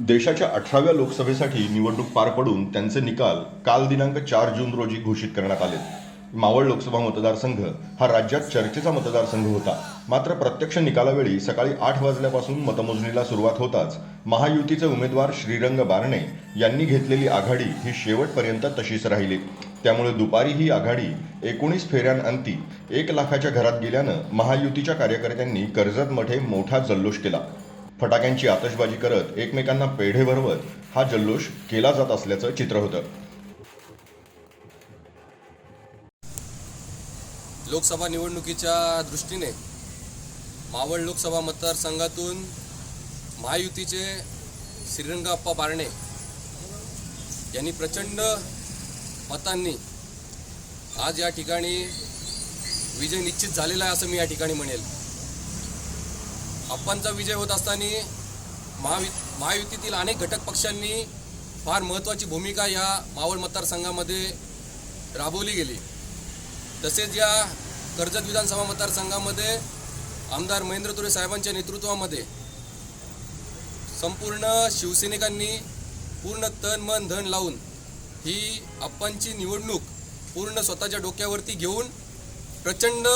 देशाच्या अठराव्या लोकसभेसाठी निवडणूक पार पडून त्यांचे निकाल काल दिनांक चार जून रोजी घोषित करण्यात आले. मावळ लोकसभा मतदारसंघ हा राज्यात चर्चेचा मतदारसंघ होता. मात्र प्रत्यक्ष निकालावेळी सकाळी आठ वाजल्यापासून मतमोजणीला सुरुवात होताच महायुतीचे उमेदवार श्रीरंग बारणे यांनी घेतलेली आघाडी ही शेवटपर्यंत तशीच राहिली. त्यामुळे दुपारी ही आघाडी एकोणीस फेऱ्यांअंती एक लाखाच्या घरात गेल्यानं महायुतीच्या कार्यकर्त्यांनी कर्जत मठे मोठा जल्लोष केला. फटाक्यांची आतषबाजी करत एकमेकांना पेढे भरवत हा जल्लोष केला जात असल्याचं चित्र होतं. लोकसभा निवडणुकीच्या दृष्टीने मावळ लोकसभा मतदारसंघातून महायुतीचे श्रीरंगाप्पा बारणे यांनी प्रचंड मतांनी आज या ठिकाणी विजय निश्चित झालेला आहे असं मी या ठिकाणी म्हणेल. अप्पांचा विजय होत असताना महावि महायुतीतील अनेक घटक पक्षांनी फार महत्त्वाची भूमिका या मावळ मतदारसंघामध्ये राबवली गेली. तसेच या कर्जत विधानसभा मतदारसंघामध्ये आमदार महेंद्र तुरे साहेबांच्या नेतृत्वामध्ये संपूर्ण शिवसैनिकांनी पूर्ण तन मन धन लावून ही आप्पांची निवडणूक पूर्ण स्वतःच्या डोक्यावरती घेऊन प्रचंड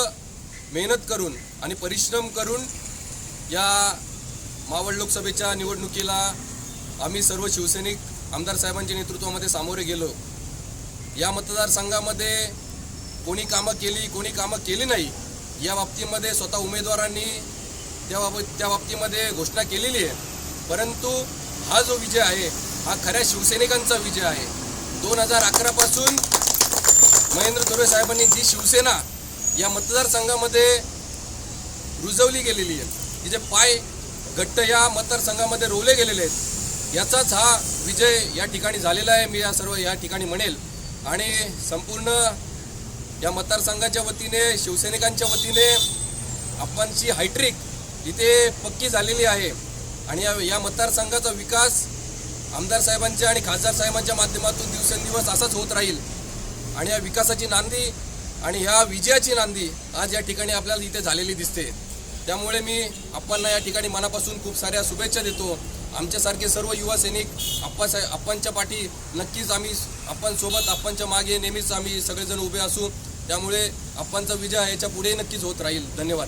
मेहनत करून आणि परिश्रम करून या मावळ लोकसभेच्या निवडणुकीला आम्ही सर्व शिवसैनिक आमदार साहेबांच्या नेतृत्वामध्ये सामोरे गेलो. या मतदारसंघामध्ये कोणी कामं केली कोणी कामं केली नाही या बाबतीमध्ये स्वतः उमेदवारांनी त्या बाबत त्या बाबतीमध्ये घोषणा केलेली आहे. परंतु हा जो विजय आहे हा खऱ्या शिवसैनिकांचा विजय आहे. दोन हजार अकरापासून महेंद्र धुरे साहेबांनी जी शिवसेना या मतदारसंघामध्ये रुजवली गेलेली आहे. तिचे पाय घट्ट या मतदारसंघामध्ये रोवले गेलेले आहेत याचाच हा विजय या ठिकाणी झालेला आहे. मी या सर्व या ठिकाणी म्हणेल. आणि संपूर्ण या मतदारसंघाच्या वतीने शिवसैनिकांच्या वतीने आपणची हायट्रिक इथे पक्की झालेली आहे. आणि या या मतदारसंघाचा विकास आमदार साहेबांच्या आणि खासदार साहेबांच्या माध्यमातून दिवसेंदिवस असाच होत राहील. आणि या विकासाची नांदी आणि ह्या विजयाची नांदी आज या ठिकाणी आपल्याला इथे झालेली दिसते. त्यामुळे मी आप्पांना या ठिकाणी मनापासून खूप साऱ्या शुभेच्छा देतो. आमच्यासारखे सर्व युवा सैनिक आप्पा आप्पांच्या पाठी नक्कीच आम्ही आपण सोबत आप्पांच्या मागे नेहमीच आम्ही सगळेजण उभे असू त्यामुळे आप्पांचा विजय याच्यापुढे नक्कीच होत राहील. धन्यवाद.